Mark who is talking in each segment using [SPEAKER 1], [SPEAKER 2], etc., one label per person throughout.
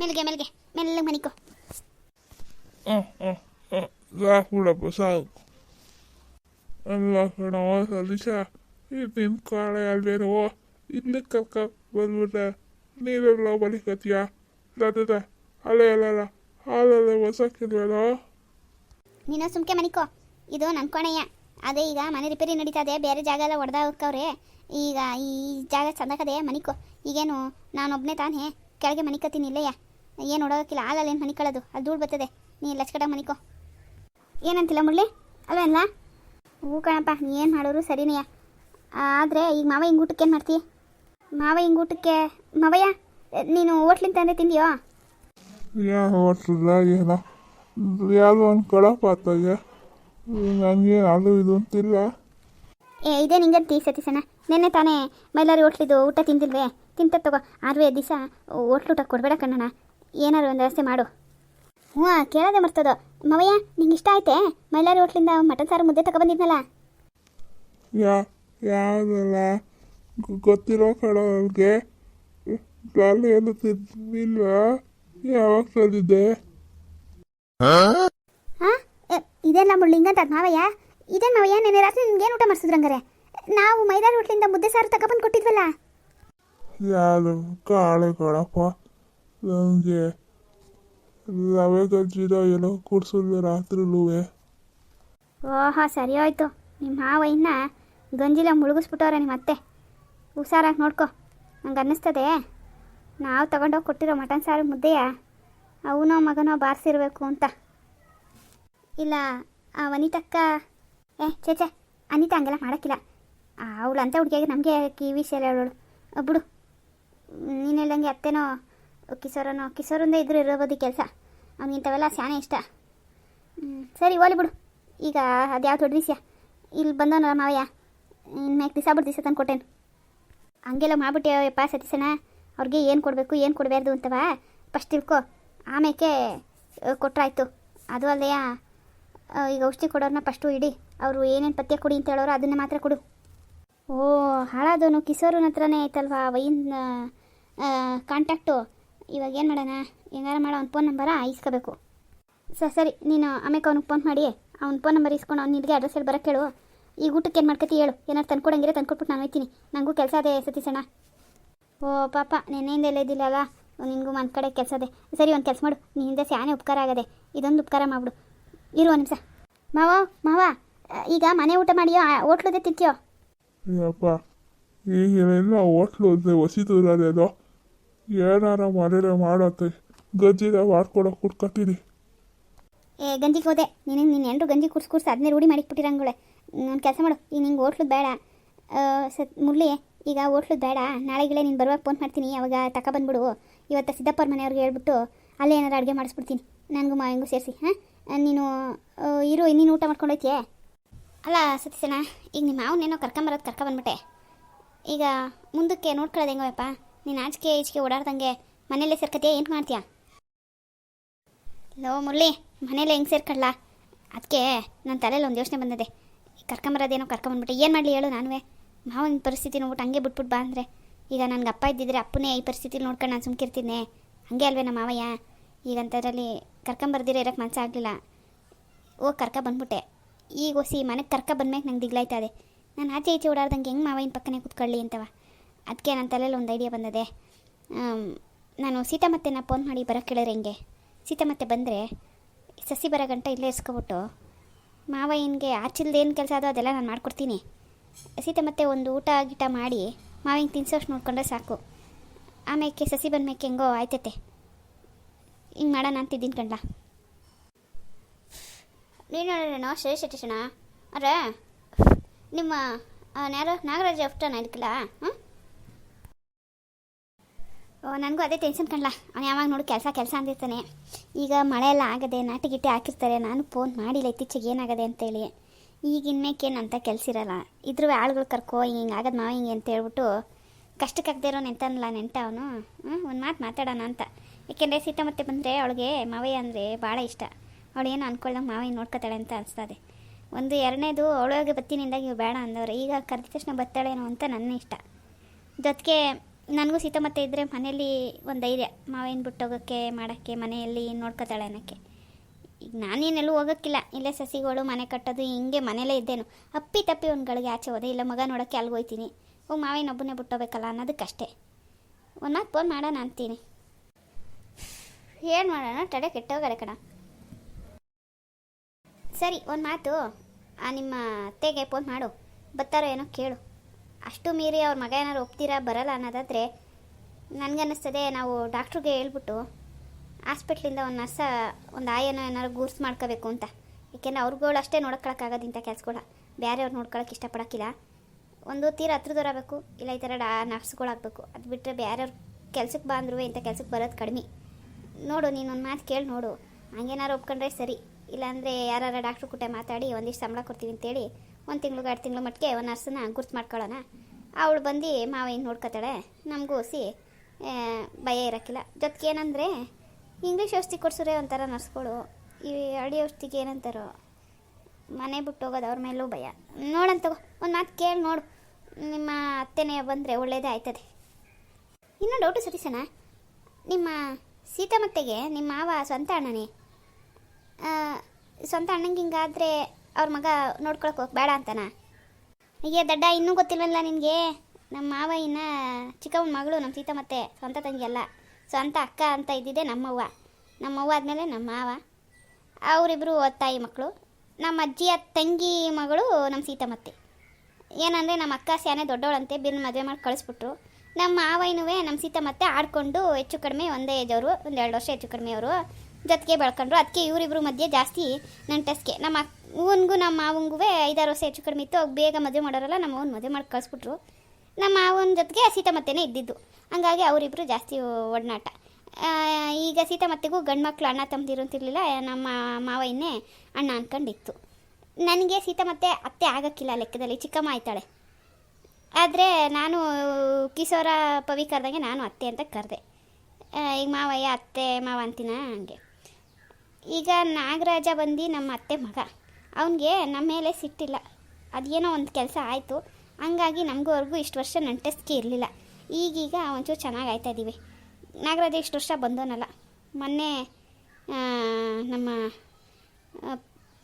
[SPEAKER 1] ಮೆಲ್ಗೆ ಮೆಲ್ಗೆ ಮೆಲ್ಲ ಮನಿಕೋ.
[SPEAKER 2] ಸಾಕು. ಅಲ್ಲ ನಿನ್ನ ಕಾಳೆ ಅಲ್ವೇನೋ ಇಲ್ಲಿ ಕರ್ಕ ಬಂದ್ಬಿಟ್ಟೆ. ನೀರೆಲ್ಲ ಅಲ್ಲೇ ಅಲ್ಲಲ್ಲ ಹಾಲಲ್ಲ ಹೊಸಕ್ಕಿಲ್ವೇನೋ
[SPEAKER 1] ನೀನು ಸುಮ್ಕೆ ಮನಿಕೋ. ಇದು ನನ್ ಕೋಣೆಯ. ಅದೇ ಈಗ ಮನೆ ರಿಪೇರಿ ನಡೀತಾ ಇದೆ ಬೇರೆ ಜಾಗ ಎಲ್ಲ ಹೊಡೆದ ಹೋಗ್ಕವ್ರೆ ಈಗ ಈ ಜಾಗ ಚಂದಕದೆ ಮನಿಕೋ. ಈಗೇನು ನಾನೊಬ್ಬನೇ ತಾನೇ? ಕೆಳಗೆ ಮನಿಕತ್ತೀನಿ ಇಲ್ಲಯ್ಯ. ಏನು ನೋಡೋಕ್ಕಿಲ್ಲ ಹಾಲಲ್ಲಿ ಏನು ಮನಿಕೊಳ್ಳೋದು ಅಲ್ಲಿ ಧೂಳು ಬರ್ತದೆ. ನೀ ಲಚ್ಕಡೆ ಮನಿಕೋ. ಏನಂತಿಲ್ಲ ಮುಳ್ಳಿ ಅಲ್ವೇನಲ್ಲ ಹೂ ಕಣಪ್ಪ ನೀ ಏನು ಮಾಡೋರು ಸರಿನೆಯ ಆದರೆ ಈಗ ಮಾವ ಹಿಂಗೆ ಊಟಕ್ಕೆ ಏನು ಮಾಡ್ತೀಯ ಮಾವ ಹಿಂಗೆ ಊಟಕ್ಕೆ ಮಾವಯ್ಯ ನೀನು ಹೋಟ್ಲಿಂದ ತಂದೆ ತಿಂದಿಯೋ?
[SPEAKER 2] ಯಾವ ಹೋಟ್ಲಲ್ಲ ಏನೋ? ಯಾವುದೋ ಒಂದು ಕಡಪ ಆತಾಗೆ ನನಗೇನು ಅದು ಇದು ಅಂತಿಲ್ಲ.
[SPEAKER 1] ಏ ಇದೇ ನಿಂಗಂತಿ ಸತೀಸಣ್ಣ ನಿನ್ನೆ ತಾನೇ ಮೈಲಾರಿ ಹೋಟ್ಲಿದ್ದು ಊಟ ತಿಂದಿಲ್ವೇ? ತಿಂತ ತಗೋ ಆರ್ವೇ ದಿವಸ ಹೋಟ್ಲು ಊಟ ಕೊಡಬೇಡ ಕಣ್ಣಣ್ಣ. ಏನಾದ್ರು ಒಂದು ವ್ಯವಸ್ಥೆ ಮಾಡು. ಹ್ಞೂ ಕೇಳೋದೆ ಮರ್ತದ. ಮವಯ್ಯ ನಿಂಗೆ ಇಷ್ಟ ಐತೆ ಮೈಲಾರಿ ಹೋಟ್ಲಿಂದ ಮಟನ್ ಸಾರು ಮುದ್ದೆ ತಗೊಬಂದಿದ್ನಲ್ಲ
[SPEAKER 2] ಯಾ ಯಾವುದಲ್ಲ? ಗೊತ್ತಿರೋ ಕಡೋರಿಗೆ ಅಲ್ಲಿ ಏನು ತಿನ್ನಿಲ್ಲ ಯಾವಾಗ ತಂದಿದ್ದೆ?
[SPEAKER 1] ಹಾಂ? ಇದೆಲ್ಲ ಮುಳ್ಳಿಂಗಂತ ಮಾವಯ್ಯ? ಇದೇನು ಮಾವಯ್ಯ ನೆನ್ನೆ ರಾತ್ರಿ ಏನು ಊಟ ಮಾಡಿಸಿದ್ರಂಗಾರೆ? ನಾವು ಮೈಲಾರಿ ಹೋಟ್ಲಿಂದ ಮುದ್ದೆ ಸಾರು ತಗೊಬಂದು ಕೊಟ್ಟಿದ್ವಲ್ಲ?
[SPEAKER 2] ಯಾವುದು ಕಾಳೆ ಕಣಪ್ಪ ನನಗೆ ರವೆ ಗಜ್ಜಿದ ಏನೋ ಕುಡ್ಸಿದ್ದೆ ರಾತ್ರಿಲೂವೆ
[SPEAKER 1] ಓಹೋ, ಸರಿ ಹೋಯ್ತು. ನಿಮ್ಮ ಇನ್ನ ಗಂಜಿಲ ಮುಳುಗಿಸ್ಬಿಟ್ಟವ್ರೆ ನಿಮ್ಮ ಅತ್ತೆ. ಹುಷಾರಾಗಿ ನೋಡ್ಕೊ. ನಂಗೆ ಅನ್ನಿಸ್ತದೆ, ನಾವು ತಗೊಂಡೋಗಿ ಕೊಟ್ಟಿರೋ ಮಟನ್ ಸಾರು ಮುದ್ದೆಯ ಅವನೋ ಮಗನೋ ಬಾರಿಸಿರ್ಬೇಕು ಅಂತ. ಇಲ್ಲ, ಆ ವನಿತಕ್ಕ, ಏ ಚೇಚೆ ಅನಿತಾ ಹಂಗೆಲ್ಲ ಮಾಡೋಕ್ಕಿಲ್ಲ. ಅವಳು ಅಂತ ಹುಡುಗಿಯಾಗಿ ನಮಗೆ ಕಿವಿ ಸೇಲೆ ಹೇಳೋಳು. ಬಿಡು. ನೀನು ಹೇಳ್ದಂಗೆ ಅತ್ತೆನೋ, ಕಿಶೋರನೋ, ಕಿಶೋರಿಂದ ಇದ್ರೂ ಇರೋಬೋದು ಕೆಲಸ. ಅವ್ನಿಗಿಂಥವೆಲ್ಲ ಸ್ಯಾನೆ ಇಷ್ಟ. ಸರಿ ಓಲಿ ಬಿಡು. ಈಗ ಅದ್ಯಾವ ದೊಡ್ಡ ವಿಷಯ? ಇಲ್ಲಿ ಬಂದವನ ಮಾವಯ್ಯ? ಮ್ಯಾಕ್ ದಿವಸ ಬಿಟ್ಟು ದಿವಸ ತಂದು ಕೊಟ್ಟೇನು. ಹಂಗೆಲ್ಲ ಮಾಡ್ಬಿಟ್ಟೆಯಪ್ಪ ಸತೀಸಣ್ಣ ಅವ್ರಿಗೆ ಏನು ಕೊಡಬೇಕು, ಏನು ಕೊಡಬಾರ್ದು ಅಂತವ? ಫಸ್ಟ್ ತಿಳ್ಕೊ. ಆಮೇಲೆ ಕೊಟ್ರಾಯ್ತು. ಅದು ಅಲ್ಲಯ್ಯ ಈಗ ಔಷಧಿ ಕೊಡೋರನ್ನ ಫಸ್ಟು ಇಡಿ. ಅವರು ಏನೇನು ಪಥ್ಯ ಕೊಡಿ ಅಂತ ಹೇಳೋರು ಅದನ್ನು ಮಾತ್ರ ಕೊಡು. ಓ, ಹಾಳಾದವನು ಕಿಶೋರನ ಹತ್ರನೇ ಐತಲ್ವಾ? ವೈನ್ ಕಾಂಟ್ಯಾಕ್ಟು ಇವಾಗ ಏನು ಮಾಡೋಣ? ಹೆಂಗಾರ ಮಾಡೋ, ಅವ್ನ ಫೋನ್ ನಂಬರ ಇಸ್ಕೋಬೇಕು. ಸರ್ ಸರಿ, ನೀನು ಆಮೇಲೆ ಅವ್ನಿಗೆ ಫೋನ್ ಮಾಡಿ ಅವ್ನ ಫೋನ್ ನಂಬರ್ ಇಸ್ಕೊಂಡು ಅವ್ನು ನಿನಗೆ ಅಡ್ರೆಸ್ ಹೇಳಿ ಬರೋಕ್ಕೆ ಹೇಳು ಈಗ ಊಟಕ್ಕೆ ಏನು ಮಾಡ್ಕೋತಿ ಹೇಳು. ಏನಾರು ತಂದ್ಕೊಡಂಗಿರ ತಂದ್ಕೊಟ್ಬಿಟ್ಟು ನಾನು ಹೋಯ್ತೀನಿ ನನಗೂ ಕೆಲಸ ಅದೇ ಸತೀಸಣ್ಣ ಓ, ಪಾಪ, ನೆನ್ನೆಯಿಂದ ಎಲ್ಲ ಇದ್ದಿಲ್ಲಲ್ಲ ನಿನಗೂ ಒಂದು ಕಡೆ ಕೆಲಸ ಅದೇ. ಸರಿ, ಒಂದು ಕೆಲಸ ಮಾಡು. ನಿನ್ನಿಂದ ಸ್ಯಾನೆ ಉಪಕಾರ ಆಗದೆ. ಇದೊಂದು ಉಪಕಾರ ಮಾಡ್ಬಿಡು. ಇರು ಒಂದು ನಿಮಿಷ. ಮಾವ ಮಾವ ಈಗ ಮನೆ ಊಟ ಮಾಡಿಯೋ ಹೋಟ್ಲದೇ ತಿಂತೀಯೋ?
[SPEAKER 2] ಯಪ್ಪ ಈಗಿನೆಲ್ಲ ಹೋಟ್ಲು ಅಂದರೆ ಹೊಸಿದೂರಲ್ಲೇನೋ ಏನಾರ ಮನೇಲೆ ಮಾಡತ್ತೆ. ಗಜ್ಜಿದ ಮಾಡ್ಕೊಡಕ್ಕೆ ಕುಡ್ಕೊತೀನಿ
[SPEAKER 1] ಏ ಗಂಜಿಗೆ ಹೋದೆ. ನೀನು ನಿನ್ನ ಎಂಟು ಗಂಜಿ ಕುಡ್ಸಿ ಕುಡ್ಸಿ ಅದನ್ನೇ ರೂಢಿ ಮಾಡಿಕ್ಬಿಟ್ಟಿರಂಗುಳೆ ನಾನು ಕೆಲಸ ಮಾಡು. ಈಗ ನಿಂಗೆ ಹೋಟ್ಲದ್ದು ಬೇಡ. ಸತ್ ಮುರಳಿ ಈಗ ಹೋಟ್ಲು ಬೇಡ. ನಾಳೆಗಳೇ ನೀನು ಬರುವಾಗ ಫೋನ್ ಮಾಡ್ತೀನಿ. ಅವಾಗ ತಗೊಬಂದ್ಬಿಡು ಇವತ್ತು ಸಿದ್ದಪ್ಪರ ಮನೆಯವ್ರಿಗೆ ಹೇಳ್ಬಿಟ್ಟು ಅಲ್ಲೇ ಏನಾರು ಅಡುಗೆ ಮಾಡಿಸ್ಬಿಡ್ತೀನಿ. ನನಗೂ ಹೆಂಗೂ ಸೇರಿಸಿ, ಹಾಂ? ನೀನು ಇರು ನೀನು ಊಟ ಮಾಡ್ಕೊಂಡು ಹೋಯ್ತಿಯೇ? ಅಲ್ಲ ಸತೀಸಣ್ಣ ಈಗ ನಿಮ್ಮ ಮಾವನೇನೋ ಕರ್ಕೊಂಬರೋದು ಕರ್ಕೊಂಬಂದ್ಬಿಟ್ಟೆ ಈಗ ಮುಂದಕ್ಕೆ ನೋಡ್ಕೊಳ್ಳೋದು ಹೆಂಗೋಯಪ್ಪ ನೀನು ಆಚೆಗೆ ಈಚೆಗೆ ಓಡಾಡ್ದಂಗೆ ಮನೇಲೇ ಸೇರ್ಕತ್ತೀಯ ಏನು ಮಾಡ್ತೀಯ? ಲೋ ಮುರಳಿ ಮನೇಲೆ ಹೆಂಗೆ ಸೇರ್ಕೊಳ್ಳ ಅದಕ್ಕೆ ನನ್ನ ತಲೆಯಲ್ಲಿ ಒಂದು ಯೋಚನೆ ಬಂದಿದೆ. ಕರ್ಕೊಂಬರೋದೇನೋ ಕರ್ಕೊಂಬಂದ್ಬಿಟ್ಟೆ ಏನು ಮಾಡಲಿ ಹೇಳು ನಾನುವೇ. ಮಾವನ ಪರಿಸ್ಥಿತಿ ನೋಡ್ಬಿಟ್ಟು ಹಂಗೆ ಬಿಟ್ಬಿಟ್ಟು ಬಾ ಅಂದರೆ. ಈಗ ನನಗೆ ಅಪ್ಪ ಇದ್ದಿದ್ರೆ ಅಪ್ಪನೇ ಈ ಪರಿಸ್ಥಿತಿಲಿ ನೋಡ್ಕೊಂಡು ನಾನು ಸುಮ್ಕಿರ್ತೀನಿ ಹಂಗೆ ಅಲ್ವೇ ನಮ್ಮ ಮಾವಯ್ಯ ಈಗಂಥದ್ರಲ್ಲಿ ಕರ್ಕೊಂಬರ್ದಿರ ಇರೋಕ್ಕೆ ಮನಸ್ಸಾಗಲಿಲ್ಲ ಓ ಕರ್ಕ ಬಂದ್ಬಿಟ್ಟೆ. ಈಗ ಹೊಸಿ ಮನೆಗೆ ಕರ್ಕ ಬಂದ್ಮೇಲೆ ನಂಗೆ ದಿಗ್ಲಾಯ್ತಾ ಇದೆ ನಾನು ಆಚೆ ಈಚೆ ಓಡಾಡ್ದಂಗೆ ಹೆಂಗೆ ಮಾವಿನ ಪಕ್ಕನೇ ಕೂತ್ಕೊಳ್ಳಿ ಅಂತವ. ಅದಕ್ಕೆ ನನ್ನ ತಲೆಯಲ್ಲಿ ಒಂದು ಐಡಿಯಾ ಬಂದದೆ. ನಾನು ಸೀತಾಮತ್ತೆನ ಫೋನ್ ಮಾಡಿ ಬರೋಕ್ಕೆ ಕೇಳಿದ್ರೆ ಹೆಂಗೆ? ಸೀತಾಮತ್ತೆ ಬಂದರೆ ಸಸಿ ಬರೋ ಗಂಟ ಇಲ್ಲೇ ಇಸ್ಕೊಬಿಟ್ಟು ಮಾವಯ್ಯನಿಗೆ ಆಚಿಲ್ದು ಏನು ಕೆಲಸ ಅದೋ ಅದೆಲ್ಲ ನಾನು ಮಾಡ್ಕೊಡ್ತೀನಿ. ಸೀತಾಮತ್ತೆ ಒಂದು ಊಟ ಗೀಟ ಮಾಡಿ ಮಾವಿನ ತಿನ್ಸೋಷ್ಟು ನೋಡ್ಕೊಂಡ್ರೆ ಸಾಕು. ಆಮೇಲೆ ಸಸಿ ಬಂದ ಮೇಕೆ ಹೆಂಗೋ ಆಯ್ತೈತೆ. ಹಿಂಗೆ ಮಾಡೋಣ ಅಂತಿದ್ದೀನಿ ಕಂಡ ನೀನು ಶ್ರೇಷ್ಠಣ ಅರೆ, ನಿಮ್ಮ ಯಾರು ನಾಗರಾಜ ಅಷ್ಟನ ಇದಕ್ಕಿಲ್ಲ ಹ್ಞೂ ನನಗೂ ಅದೇ ಟೆನ್ಷನ್ ಕಣ್ಲ. ಅವ್ನು ಯಾವಾಗ ನೋಡು ಕೆಲಸ ಕೆಲಸ ಅಂದಿರ್ತಾನೆ. ಈಗ ಮಳೆ ಎಲ್ಲ ಆಗದೆ, ನಾಟಿ ಗಿಟ್ಟಿ ಹಾಕಿರ್ತಾರೆ, ನಾನು ಫೋನ್ ಮಾಡಿಲ್ಲ, ಇತ್ತೀಚೆಗೆ ಏನಾಗದೆ ಅಂತೇಳಿ ಈಗ ಅಂತ ಕೆಲಸ ಇರಲ್ಲ. ಇದ್ರೂ ಆಳುಗಳು ಕರ್ಕೋ, ಹಿಂಗೆ ಹಿಂಗೆ ಆಗದು ಮಾವ ಹಿಂಗೆ ಅಂತ ಹೇಳ್ಬಿಟ್ಟು ಕಷ್ಟಕ್ಕಾಗದೇ ಇರೋ ನೆಂತನಲ್ಲ ನೆಂಟ ಅವನು? ಒಂದು ಮಾತು ಮಾತಾಡೋಣ ಅಂತ. ಏಕೆಂದರೆ ಸೀತಾ ಮತ್ತೆ ಬಂದರೆ ಅವಳಿಗೆ ಮಾವಯ್ಯ ಅಂದರೆ ಭಾಳ ಇಷ್ಟ. ಅವಳು ಏನು ಅನ್ಕೊಳ್ಳಂಗೆ ಮಾವಯ್ಯ ನೋಡ್ಕೊತಾಳೆ ಅಂತ ಅನಿಸ್ತದೆ. ಒಂದು ಎರಡನೇದು ಅವಳೊಳಗೆ ಬತ್ತಿನಿಂದಾಗಿ ಇವು ಬೇಡ ಅಂದವ್ರೆ. ಈಗ ಕರೆದ ತಕ್ಷಣ ಬತ್ತಾಳೇನೋ ಅಂತ ನನ್ನ ಇಷ್ಟ. ಜೊತೆಗೆ ನನಗೂ ಸೀತಮ್ಮತ್ತೆ ಇದ್ದರೆ ಮನೇಲಿ ಒಂದು ಧೈರ್ಯ. ಮಾವೇನು ಬಿಟ್ಟೋಗೋಕ್ಕೆ ಮಾಡೋಕ್ಕೆ, ಮನೆಯಲ್ಲಿ ನೋಡ್ಕೊತಾಳೆ ಅನ್ನೋಕ್ಕೆ. ಈಗ ನಾನೇನೆಲ್ಲೂ ಹೋಗೋಕ್ಕಿಲ್ಲ. ಇಲ್ಲೇ ಸಸಿಗಳು, ಮನೆ ಕಟ್ಟೋದು, ಹಿಂಗೆ ಮನೇಲೇ ಇದ್ದೇನು. ಅಪ್ಪಿ ತಪ್ಪಿ ಒಂದು ಗಳಿಗೆ ಆಚೆ ಹೋದೆ. ಇಲ್ಲ, ಮಗ ನೋಡೋಕ್ಕೆ ಅಲ್ಲಿಗೆ ಹೋಗ್ತೀನಿ ಹೋಗಿ ಮಾವೇನು ಒಬ್ಬನೇ ಬಿಟ್ಟೋಗ್ಬೇಕಲ್ಲ ಅನ್ನೋದಕ್ಕಷ್ಟೇ. ಒಂದು ಮಾತು ಫೋನ್ ಮಾಡೋಣ ಅಂತೀನಿ. ಏನು ಮಾಡೋಣ? ತಡೆ ಕೆಟ್ಟೋಗಾರೆ ಕಣ. ಸರಿ, ಒಂದು ಮಾತು. ಆ, ನಿಮ್ಮ ಅತ್ತೆಗೆ ಫೋನ್ ಮಾಡು. ಬರ್ತಾರೋ ಏನೋ ಕೇಳು. ಅಷ್ಟು ಮೀರಿ ಅವ್ರ ಮಗ ಏನಾರು ಒಪ್ತೀರಾ, ಬರಲ್ಲ ಅನ್ನೋದಾದರೆ ನನಗನ್ನಿಸ್ತದೆ, ನಾವು ಡಾಕ್ಟ್ರಿಗೆ ಹೇಳ್ಬಿಟ್ಟು ಹಾಸ್ಪಿಟ್ಲಿಂದ ಒಂದು ನರ್ಸ, ಒಂದು ಆಯನೋ ಏನಾರು ಗೂರ್ಸ್ ಮಾಡ್ಕೋಬೇಕು ಅಂತ. ಏಕೆಂದರೆ ಅವ್ರುಗಳು ಅಷ್ಟೇ ನೋಡ್ಕೊಳಕ್ಕಾಗೋದು ಇಂಥ ಬೇರೆ ಬೇರೆಯವ್ರು ನೋಡ್ಕೊಳಕ್ಕೆ ಇಷ್ಟಪಡೋಕ್ಕಿಲ್ಲ. ಒಂದು ತೀರ ಹತ್ರದವ್ರು ಆಗಬೇಕು ಇಲ್ಲ ಈ ಥರ ಡಾ, ನರ್ಸ್ಗಳಾಗಬೇಕು. ಅದು ಬಿಟ್ಟರೆ ಬೇರೆಯವ್ರ ಕೆಲಸಕ್ಕೆ ಬಂದರೂ ಇಂಥ ಕೆಲಸಕ್ಕೆ ಬರೋದು ಕಡಿಮೆ. ನೋಡು ನೀನು ಒಂದು ಮಾತು ಕೇಳಿ, ನೋಡು. ಹಂಗೇನಾರು ಒಪ್ಕೊಂಡ್ರೆ ಸರಿ. ಇಲ್ಲಾಂದರೆ ಯಾರು ಡಾಕ್ಟ್ರು ಕೂಟ ಮಾತಾಡಿ ಒಂದಿಷ್ಟು ಸಂಬಳ ಕೊಡ್ತೀವಿ ಅಂತೇಳಿ ಒಂದು ತಿಂಗಳು ಎರಡು ತಿಂಗಳು ಮಟ್ಟಿಗೆ ಒಂದು ನರ್ಸನ್ನ ಗುರ್ತು ಮಾಡ್ಕೊಳ್ಳೋಣ. ಅವಳು ಬಂದು ಮಾವ ಏನು ನೋಡ್ಕೊತಾಳೆ? ನಮಗೂ ಸಿ ಭಯ ಇರೋಕ್ಕಿಲ್ಲ. ಜೊತೆಗೆ ಏನಂದರೆ ಇಂಗ್ಲೀಷ್ ಔಷಧಿ ಕೊಡ್ಸೋರೆ ಒಂಥರ ನರ್ಸ್ಗಳು. ಈ ಹಳ್ಳಿ ಔಷಧಿಗೆ ಏನಂತಾರೋ, ಮನೆ ಬಿಟ್ಟು ಹೋಗೋದು ಅವ್ರ ಮೇಲೂ ಭಯ. ನೋಡಂತ ತಗೋ, ಒಂದು ಮಾತು ಕೇಳಿ ನೋಡು. ನಿಮ್ಮ ಅತ್ತೆನೇ ಬಂದರೆ ಒಳ್ಳೆಯದೇ ಆಯ್ತದೆ. ಇನ್ನೂ ಡೌಟು ಸತೀಶನ ನಿಮ್ಮ ಸೀತಾಮತ್ತೆಗೆ ನಿಮ್ಮ ಮಾವ ಸ್ವಂತ ಅಣ್ಣನೇ. ಸ್ವಂತ ಅಣ್ಣಂಗೆ ಹಿಂಗಾದ್ರೆ ಅವ್ರ ಮಗ ನೋಡ್ಕೊಳಕ್ಕೆ ಹೋಗಿ ಬೇಡ ಅಂತನ? ಅಯ್ಯ ದಡ್ಡ, ಇನ್ನೂ ಗೊತ್ತಿಲ್ವಲ್ಲ ನಿನಗೆ? ನಮ್ಮ ಮಾವ ಇನ್ನ ಚಿಕ್ಕವನ ಮಗಳು ನಮ್ಮ ಸೀತಮ್ಮತ್ತೆ ಸ್ವಂತ ತಂಗಿಯಲ್ಲ. ಸ್ವಂತ ಅಕ್ಕ ಅಂತ ಇದ್ದಿದ್ದೆ ನಮ್ಮವ್ವ. ನಮ್ಮವ್ವ ಆದಮೇಲೆ ನಮ್ಮ ಮಾವ. ಅವರಿಬ್ಬರು ತಾಯಿ ಮಕ್ಕಳು ನಮ್ಮ ಅಜ್ಜಿಯ ತಂಗಿ ಮಗಳು ನಮ್ಮ ಸೀತಮ್ಮತ್ತೆ ಏನಂದರೆ ನಮ್ಮ ಅಕ್ಕ ಸ್ಯಾನೆ ದೊಡ್ಡವಳಂತೆ ಬಿರ್ನ ಮದುವೆ ಮಾಡಿ ಕಳಿಸ್ಬಿಟ್ರು. ನಮ್ಮ ಮಾವಯ್ಯನುವೆ ನಮ್ಮ ಸೀತಮ್ಮತ್ತೆ ಆಡಿಕೊಂಡು ಹೆಚ್ಚು ಕಡಿಮೆ ಒಂದೇ ಏಜ್ ಅವರು, ಒಂದು ಎರಡು ವರ್ಷ ಹೆಚ್ಚು ಕಡಿಮೆ ಅವರು. ಜೊತೆಗೆ ಬೆಳ್ಕೊಂಡ್ರು. ಅದಕ್ಕೆ ಇವರಿಬ್ಬರು ಮಧ್ಯೆ ಜಾಸ್ತಿ ನಂಟಸ್ಗೆ ನಮ್ಮ ಅವನಿಗೂ ನಮ್ಮ ಮಾವಂಗೂ ಐದಾರು ವರ್ಷ ಹೆಚ್ಚು ಕಡಿಮೆ ಇತ್ತು. ಅವ್ರು ಬೇಗ ಮದುವೆ ಮಾಡೋರಲ್ಲ, ನಮ್ಮ ಅವ್ನ ಮದುವೆ ಮಾಡಿ ಕಳಿಸ್ಬಿಟ್ರು. ನಮ್ಮ ಮಾವನ ಜೊತೆಗೆ ಮತ್ತೆನೇ ಇದ್ದಿದ್ದು. ಹಂಗಾಗಿ ಅವರಿಬ್ಬರು ಜಾಸ್ತಿ ಒಡನಾಟ. ಈಗ ಸೀತಾಮತ್ತೆಗೂ ಗಂಡು ಮಕ್ಕಳು ಅಣ್ಣ ತಮ್ಮದಿರು ಅಂತಿರಲಿಲ್ಲ ನಮ್ಮ ಇನ್ನೇ ಅಣ್ಣ ಅನ್ಕೊಂಡಿತ್ತು. ನನಗೆ ಸೀತಾಮತ್ತೆ ಅತ್ತೆ ಆಗೋಕ್ಕಿಲ್ಲ ಲೆಕ್ಕದಲ್ಲಿ. ಚಿಕ್ಕಮ್ಮ ಆಯ್ತಾಳೆ. ಆದರೆ ನಾನು ಕಿಶೋರ ಪವಿ ಕರೆದಂಗೆ ನಾನು ಅತ್ತೆ ಅಂತ ಕರೆದೆ. ಈಗ ಮಾವಯ್ಯ ಅತ್ತೆ ಮಾವ ಅಂತೀನ ಹಂಗೆ. ಈಗ ನಾಗರಾಜ ಬಂದು ನಮ್ಮ ಅತ್ತೆ ಮಗ. ಅವನಿಗೆ ನಮ್ಮ ಮೇಲೆ ಸಿಟ್ಟಿಲ್ಲ. ಅದೇನೋ ಒಂದು ಕೆಲಸ ಆಯಿತು. ಹಂಗಾಗಿ ನಮಗೂವರೆಗೂ ಇಷ್ಟು ವರ್ಷ ನಂಟಸ್ಕಿ ಇರಲಿಲ್ಲ. ಈಗೀಗ ಒಂಚೂರು ಚೆನ್ನಾಗಿ ಆಯ್ತಾ ಇದ್ದೀವಿ ನಾಗರಾಜ ಇಷ್ಟು ವರ್ಷ ಬಂದೋನಲ್ಲ ಮೊನ್ನೆ ನಮ್ಮ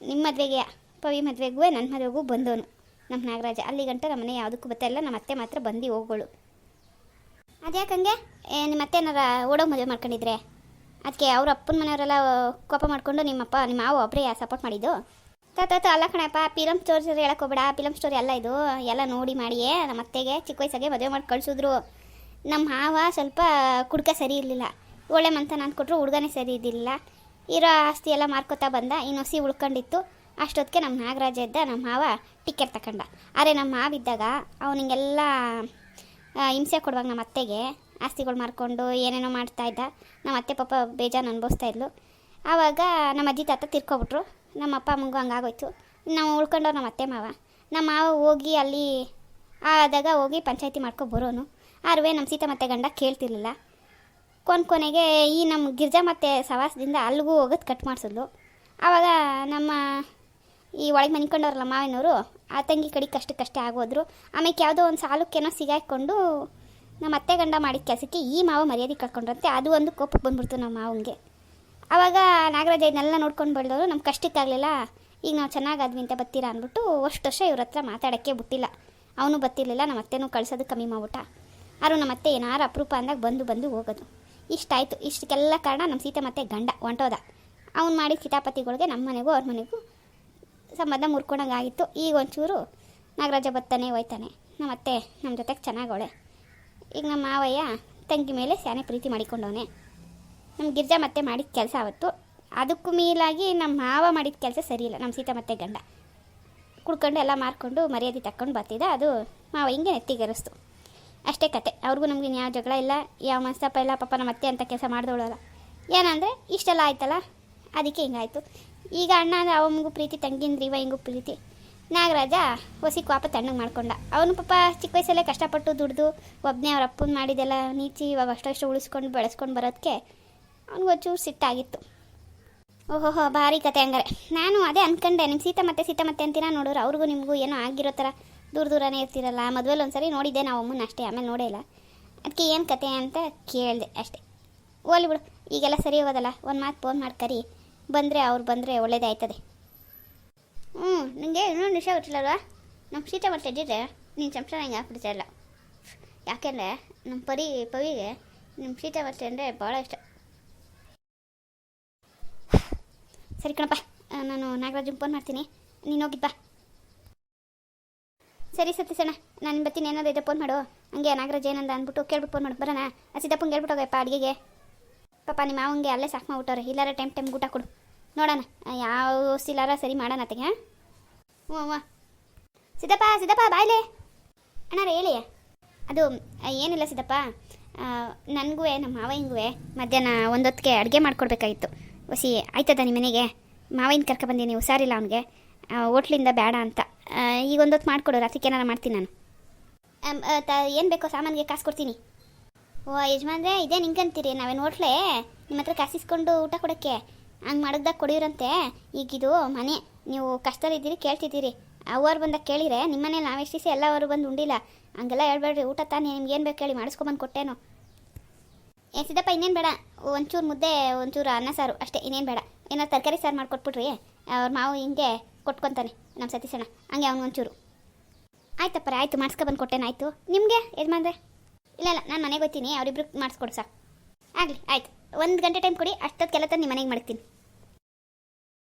[SPEAKER 1] ನಿಮ್ಮ ಮದುವೆಗೆ, ಪವಿ ಮದುವೆಗೂ, ನನ್ನ ಮದುವೆಗೂ ಬಂದೋನು ನಮ್ಮ ನಾಗರಾಜ. ಅಲ್ಲಿ ಗಂಟ ನಮ್ಮ ಮನೆ ಯಾವುದಕ್ಕೂ ಬರ್ತಾ ಇಲ್ಲ. ನಮ್ಮ ಅತ್ತೆ ಮಾತ್ರ ಬಂದು ಹೋಗೋಳು. ಅದ್ಯಾಕಂಗೆ ನಿಮ್ಮ ಅತ್ತೆ ಏನಾರ ಓಡೋ ಮದುವೆ ಮಾಡ್ಕೊಂಡಿದ್ರೆ? ಅದಕ್ಕೆ ಅವ್ರ ಅಪ್ಪನ ಮನೆಯವರೆಲ್ಲ ಕೋಪ ಮಾಡಿಕೊಂಡು ನಿಮ್ಮಪ್ಪ, ನಿಮ್ಮ ಮಾವು ಒಬ್ಬರೇ ಸಪೋರ್ಟ್ ಮಾಡಿದ್ದು. ತಾತ ಅಲ್ಲ ಕಣಪ್ಪ ಫಿಲಮ್ ಸ್ಟೋರಿ ಹೇಳಕ್ಕೆ ಹೋಗ್ಬೇಡ. ಫಿಲಮ್ ಸ್ಟೋರಿ ಎಲ್ಲ ಇದು. ಎಲ್ಲ ನೋಡಿ ಮಾಡಿಯೇ ನಮ್ಮ ಅತ್ತೆಗೆ, ಚಿಕ್ಕ ವಯಸ್ಸಾಗೆ ಮದುವೆ ಮಾಡಿ ಕಳಿಸಿದ್ರು. ನಮ್ಮ ಮಾವ ಸ್ವಲ್ಪ ಕುಡ್ಕ ಸರಿ ಇರಲಿಲ್ಲ. ಒಳ್ಳೆ ಮಂತ ನಾನು ಕೊಟ್ಟರು ಹುಡುಗನೇ ಸರಿ ಇದ್ದಿಲ್ಲ ಇರೋ ಆಸ್ತಿ ಎಲ್ಲ ಮಾರ್ಕೋತಾ ಬಂದ. ಇನ್ನು ಹಸಿ ಉಳ್ಕೊಂಡಿತ್ತು. ಅಷ್ಟೊತ್ತಿಗೆ ನಮ್ಮ ನಾಗರಾಜ ಇದ್ದ, ನಮ್ಮ ಮಾವ ಟಿಕೆಟ್ ತಗೊಂಡ ಅರೆ, ನಮ್ಮ ಮಾವಿದ್ದಾಗ ಅವನಿಗೆಲ್ಲ ಹಿಂಸೆ ಕೊಡುವಾಗ ನಮ್ಮ ಅತ್ತೆಗೆ ಆಸ್ತಿಗಳು ಮಾರ್ಕೊಂಡು ಏನೇನೋ ಮಾಡ್ತಾ ಇದ್ದ. ನಮ್ಮ ಅತ್ತೆ ಪಾಪ ಬೇಜಾನು ಅನುಭವಿಸ್ತಾ ಇದ್ಲು. ಆವಾಗ ನಮ್ಮ ಅಜ್ಜಿ ತಾತ ತಿರ್ಕೊಬಿಟ್ರು. ನಮ್ಮ ಅಪ್ಪ ಅಮ್ಮಂಗೂ ಹಂಗಾಗೋಯ್ತು. ನಾವು ಉಳ್ಕೊಂಡವ್ರು ನಮ್ಮ ಅತ್ತೆ ಮಾವ. ನಮ್ಮ ಮಾವ ಹೋಗಿ ಅಲ್ಲಿ ಆದಾಗ ಹೋಗಿ ಪಂಚಾಯತಿ ಮಾಡ್ಕೊ ಬರೋನು. ಆರುವೆ ನಮ್ಮ ಸೀತಾ ಮತ್ತೆ ಗಂಡ ಕೇಳ್ತಿರ್ಲಿಲ್ಲ. ಕೊನೆ ಕೊನೆಗೆ ಈ ನಮ್ಮ ಗಿರ್ಜಾ ಮತ್ತೆ ಸವಾಸದಿಂದ ಅಲ್ಲಿಗೂ ಹೋಗೋದು ಕಟ್ ಮಾಡಿಸಿದ್ಲು. ಆವಾಗ ನಮ್ಮ ಈ ಒಳಗೆ ಮನ್ಕೊಂಡವ್ರಲ್ಲ ಮಾವಿನವರು, ಆ ತಂಗಿ ಕಡೆ ಕಷ್ಟಕ್ಕಷ್ಟೇ ಆಗೋದ್ರು. ಆಮೇಲೆ ಯಾವುದೋ ಒಂದು ಸಾಲಕ್ಕೇನೋ ಸಿಗಾಕೊಂಡು ನಮ್ಮ ಅತ್ತೆ ಗಂಡ ಮಾಡಿದ ಕೆಲಸಕ್ಕೆ ಈ ಮಾವ ಮರ್ಯಾದೆ ಕಳ್ಕೊಂಡ್ರಂತೆ, ಅದು ಒಂದು ಕೋಪಕ್ಕೆ ಬಂದ್ಬಿಡ್ತು ನಮ್ಮ ಮಾವಂಗೆ. ಆವಾಗ ನಾಗರಾಜ ಇದನ್ನೆಲ್ಲ ನೋಡ್ಕೊಂಡು ಬೆಳೆದವರು ನಮ್ಮ ಕಷ್ಟಕ್ಕಾಗಲಿಲ್ಲ ಈಗ ನಾವು ಚೆನ್ನಾಗಾದ್ವಿ ಅಂತ ಬತ್ತೀರಾ ಅಂದ್ಬಿಟ್ಟು ಅಷ್ಟು ವರ್ಷ ಇವ್ರ ಹತ್ರ ಮಾತಾಡೋಕ್ಕೆ ಬಿಟ್ಟಿಲ್ಲ. ಅವನು ಬತ್ತಿರಲಿಲ್ಲ ನಮ್ಮ ಅತ್ತೆನೂ ಕಳ್ಸೋದು ಕಮ್ಮಿ ಮಾಡ್ಬಿಟ್ಟ. ಆರು ನಮ್ಮ ಅತ್ತೆ ಏನಾರು ಅಪರೂಪ ಅಂದಾಗ ಬಂದು ಬಂದು ಹೋಗೋದು. ಇಷ್ಟಾಯಿತು, ಇಷ್ಟಕ್ಕೆಲ್ಲ ಕಾರಣ ನಮ್ಮ ಸೀತೆ ಮತ್ತೆ ಗಂಡ ಹೊಂಟೋದ ಅವ್ನು ಮಾಡಿದ ಕಿತಾಪತಿಗಳಿಗೆ ನಮ್ಮ ಮನೆಗೂ ಅವ್ರ ಮನೆಗೂ ಸಂಬಂಧ ಮುರ್ಕೊಂಡಂಗೆ ಈಗ ಒಂಚೂರು ನಾಗರಾಜ ಬತ್ತಾನೆ ಹೋಯ್ತಾನೆ. ನಮ್ಮ ಅತ್ತೆ ನಮ್ಮ ಜೊತೆಗೆ ಚೆನ್ನಾಗವಳೆ ಈಗ ನಮ್ಮ ಮಾವಯ್ಯ ತಂಗಿ ಮೇಲೆ ಸ್ಯಾನೆ ಪ್ರೀತಿ ಮಾಡಿಕೊಂಡವನೆ. ನಮ್ಮ ಗಿರ್ಜಾ ಮತ್ತೆ ಮಾಡಿದ ಕೆಲಸ ಅವತ್ತು. ಅದಕ್ಕೂ ಮೀಲಾಗಿ ನಮ್ಮ ಮಾವ ಮಾಡಿದ ಕೆಲಸ ಸರಿಯಿಲ್ಲ ನಮ್ಮ ಸೀತಾ ಮತ್ತೆ ಗಂಡ. ಕುಡ್ಕೊಂಡು ಎಲ್ಲ ಮಾರ್ಕೊಂಡು ಮರ್ಯಾದೆ ತಕ್ಕೊಂಡು ಬರ್ತಿದ್ದ. ಅದು ಮಾವ ಹಿಂಗೆ ನೆತ್ತಿಗೆರಿಸ್ತು. ಅಷ್ಟೇ ಕತೆ. ಅವ್ರಿಗೂ ನಮ್ಗೆ ಯಾವ ಜಗಳ ಇಲ್ಲ. ಯಾವ ಮನಸ್ತಾಪ ಇಲ್ಲ. ಪಾಪ ನಮ್ಮ ಅತ್ತೆ ಅಂತ ಕೆಲಸ ಮಾಡ್ದೋಳಲ್ಲ ಏನಂದರೆ, ಇಷ್ಟೆಲ್ಲ ಆಯ್ತಲ್ಲ? ಅದಕ್ಕೆ ಹಿಂಗಾಯ್ತು. ಈಗ ಅಣ್ಣ ಅಂದರೆ ಅವನಿಗೂ ಪ್ರೀತಿ ತಂಗಿಂದ್ರೆ ಇವ ಹಿಂಗೂ ಪ್ರೀತಿ? ನಾಗರಾಜ ಹೊಸಿ ಕ್ವಾಪ ತಣ್ಣಗೆ ಮಾಡ್ಕೊಂಡ. ಅವನು ಪಾಪ ಚಿಕ್ಕ ವಯಸ್ಸಲ್ಲೇ ಕಷ್ಟಪಟ್ಟು ದುಡ್ದು ಒಬ್ಬನೇ ಅವ್ರ ಅಪ್ಪನ ಮಾಡಿದೆಲ್ಲ ನೀಚಿ ಇವಾಗ ಅಷ್ಟಷ್ಟು ಉಳಿಸ್ಕೊಂಡು ಬೆಳೆಸ್ಕೊಂಡು ಬರೋದಕ್ಕೆ ಅವ್ನಿಗೆ ಒಂಚೂರು ಸಿಟ್ಟಾಗಿತ್ತು. ಓಹೋಹೋ, ಭಾರಿ ಕತೆ ಹಂಗಾರೆ. ನಾನು ಅದೇ ಅನ್ಕೊಂಡೆ ನಿಮ್ಮ ಸೀತಾ ಮತ್ತೆ ಸೀತಾ ಮತ್ತೆ ಅಂತೀನ ನೋಡಿದ್ರೆ ಅವ್ರಿಗೂ ನಿಮಗೂ ಏನೋ ಆಗಿರೋ ಥರ ದೂರ ದೂರನೇ ಇರ್ತಿರಲ್ಲ? ಮದುವೆಲಿ ಒಂದ್ಸರಿ ನೋಡಿದ್ದೆ ನಾವು ಅಮ್ಮನ ಅಷ್ಟೇ, ಆಮೇಲೆ ನೋಡೇ ಇಲ್ಲ. ಅದಕ್ಕೆ ಏನು ಕತೆ ಅಂತ ಕೇಳಿದೆ ಅಷ್ಟೇ. ಓಲಿ ಬಿಡು, ಈಗೆಲ್ಲ ಸರಿ ಹೋಗೋದಲ್ಲ ಒಂದು ಮಾತು ಫೋನ್ ಮಾಡ್ಕರಿ ಬಂದರೆ ಅವ್ರು ಬಂದರೆ ಒಳ್ಳೇದೇ ಆಯ್ತದೆ ಹ್ಞೂ ನಿಮಗೆ ಇನ್ನೊಂದು ವಿಷಯ ನಮ್ಮ ಸೀತೆ ಇದ್ದಿದ್ರೆ ನೀನು ಸಂಸಾರ ಹಿಂಗೆ ಹಾಕ್ಬಿಡ್ತಾ ಯಾಕೆಂದರೆ ನಮ್ಮ ಪರಿ, ಪವಿಗೆ ನಿಮ್ಮ ಸೀತೆ ಮತ್ತೆ ಅಂದರೆ ಭಾಳ ಇಷ್ಟ. ಸರಿ ಕಣಪ್ಪ ನಾನು ನಾಗರಾಜನ್ ಫೋನ್ ಮಾಡ್ತೀನಿ. ನೀನು ಹೋಗಿದ್ದ ಸರಿ ಸತೀಸಣ್ಣ ನಾನು ಬರ್ತೀನಿ, ಏನಾದ್ರು ಇದೆ ಫೋನ್ ಮಾಡು. ಹಂಗೆ ನಾಗರಾಜ್ ಏನಂದ ಅಂದ್ಬಿಟ್ಟು ಕೇಳ್ಬಿಟ್ಟು ಫೋನ್ ಮಾಡು. ಬರೋಣ. ಸಿದ್ದಪ್ಪಂಗೆ ಹೇಳ್ಬಿಟ್ಟು ಹೋಗಪ್ಪ ಅಡುಗೆಗೆ. ಪಾಪ ನಿಮ್ಮ ಮಾವಂಗೆ ಅಲ್ಲೇ ಸಾಕು ಮಾಡ್ಬಿಟ್ಟವ್ರೆ. ಇಲ್ಲಾರ ಟೈಮ್ ಟೈಮ್ ಊಟ ಕೊಡು. ನೋಡೋಣ ಯಾವ ಸಿಲಾರ ಸರಿ ಮಾಡೋಣ ಅತ್ತಿಗೆ, ಹಾಂ? ಹ್ಞೂ ಅವ್ವ ಸಿದ್ದಪ್ಪ ಸಿದ್ದಪ್ಪ ಬಾಯ್ಲೆ ಅಣ್ಣಾರ ಹೇಳಿ. ಅದು ಏನಿಲ್ಲ ಸಿದ್ದಪ್ಪ. ನನಗೂ ನಮ್ಮ ಮಾವಯ್ಯಂಗೂ ಮಧ್ಯಾಹ್ನ ಒಂದೊತ್ತಿಗೆ ಅಡುಗೆ ಮಾಡ್ಕೊಡ್ಬೇಕಾಗಿತ್ತು. ಹೊಸಿ ಆಯ್ತದ ನಿಮ್ಮ ಮನೆಗೆ? ಮಾವಯ್ಯನ ಕರ್ಕೊಬಂದೀನಿ ಹುಷಾರಿಲ್ಲ ಅವನಿಗೆ? ಹೋಟ್ಲಿಂದ ಬೇಡ ಅಂತ. ಈಗ ಒಂದೊತ್ತು ಮಾಡಿಕೊಡು ರಾತ್ರಿ ಏನಾರ ಮಾಡ್ತೀನಿ ನಾನು. ತ, ಏನು ಬೇಕೋ ಸಾಮಾನಿಗೆ ಕಾಸು ಕೊಡ್ತೀನಿ. ಓ, ಯಜಮಾನ್ರೆ, ಇದೇ ನಿಂಗಂತೀರಿ, ನಾವೇನು ಹೋಟ್ಲೇ? ನಿಮ್ಮ ಹತ್ರ ಕಾಸಿಸ್ಕೊಂಡು ಊಟ ಕೊಡೋಕ್ಕೆ. ಹಂಗೆ ಮಾಡಿದಾಗ ಕೊಡಿರಂತೆ ಈಗಿದು ಮನೆ, ನೀವು ಕಷ್ಟದಲ್ಲಿದ್ದೀರಿ, ಕೇಳ್ತಿದ್ದೀರಿ. ಅವ್ರು ಬಂದಾಗ ಕೇಳಿರೆ, ನಿಮ್ಮ ಮನೇಲಿ ನಾವೆಷ್ಟು ದಿವಸ ಎಲ್ಲವರು ಬಂದು ಉಂಡಿಲ್ಲ. ಹಂಗೆಲ್ಲ ಹೇಳ್ಬೇಡ್ರಿ, ಊಟ ತಾನೇ ನಿಮ್ಗೆ ಏನು ಬೇಕು ಕೇಳಿ ಮಾಡಿಸ್ಕೊಂಬಂದು ಕೊಟ್ಟೇನು. ಏ ಸಿದ್ದಪ್ಪ, ಇನ್ನೇನು ಬೇಡ. ಒಂಚೂರು ಮುದ್ದೆ, ಒಂಚೂರು ಅನ್ನ ಸಾರು, ಅಷ್ಟೇ, ಇನ್ನೇನು ಬೇಡ. ಏನಾರು ತರಕಾರಿ ಸಾರು ಮಾಡಿಕೊಟ್ಬಿಟ್ರಿ. ಅವ್ರ ಮಾವು ಹಿಂಗೆ ಕೊಟ್ಕೊತಾನೆ ನಮ್ಮ ಸತೀಶಣ್ಣ. ಹಂಗೆ ಅವ್ನು ಒಂಚೂರು. ಆಯ್ತಪ್ಪರ, ಆಯಿತು ಮಾಡಿಸ್ಕೊಬಂದು ಕೊಟ್ಟೇನು, ಆಯಿತು. ನಿಮಗೆ, ಯಜಮಾನ್ರೆ? ಇಲ್ಲ ಇಲ್ಲ, ನಾನು ಮನೆಗೆ ಹೋಗ್ತೀನಿ ಅವರಿಬ್ರು ಮಾಡಿಸ್ಕೊಡು ಸಾಕು. ಆಗಲಿ, ಆಯ್ತು. ಒಂದು ಗಂಟೆ ಟೈಮ್ ಕೊಡಿ ಅಷ್ಟೊತ್ತಿಗೆಲ್ಲ ಕೆಲತ ನಿಮ್ಮ ಮನೆಗೆ ಮಾಡ್ತೀನಿ.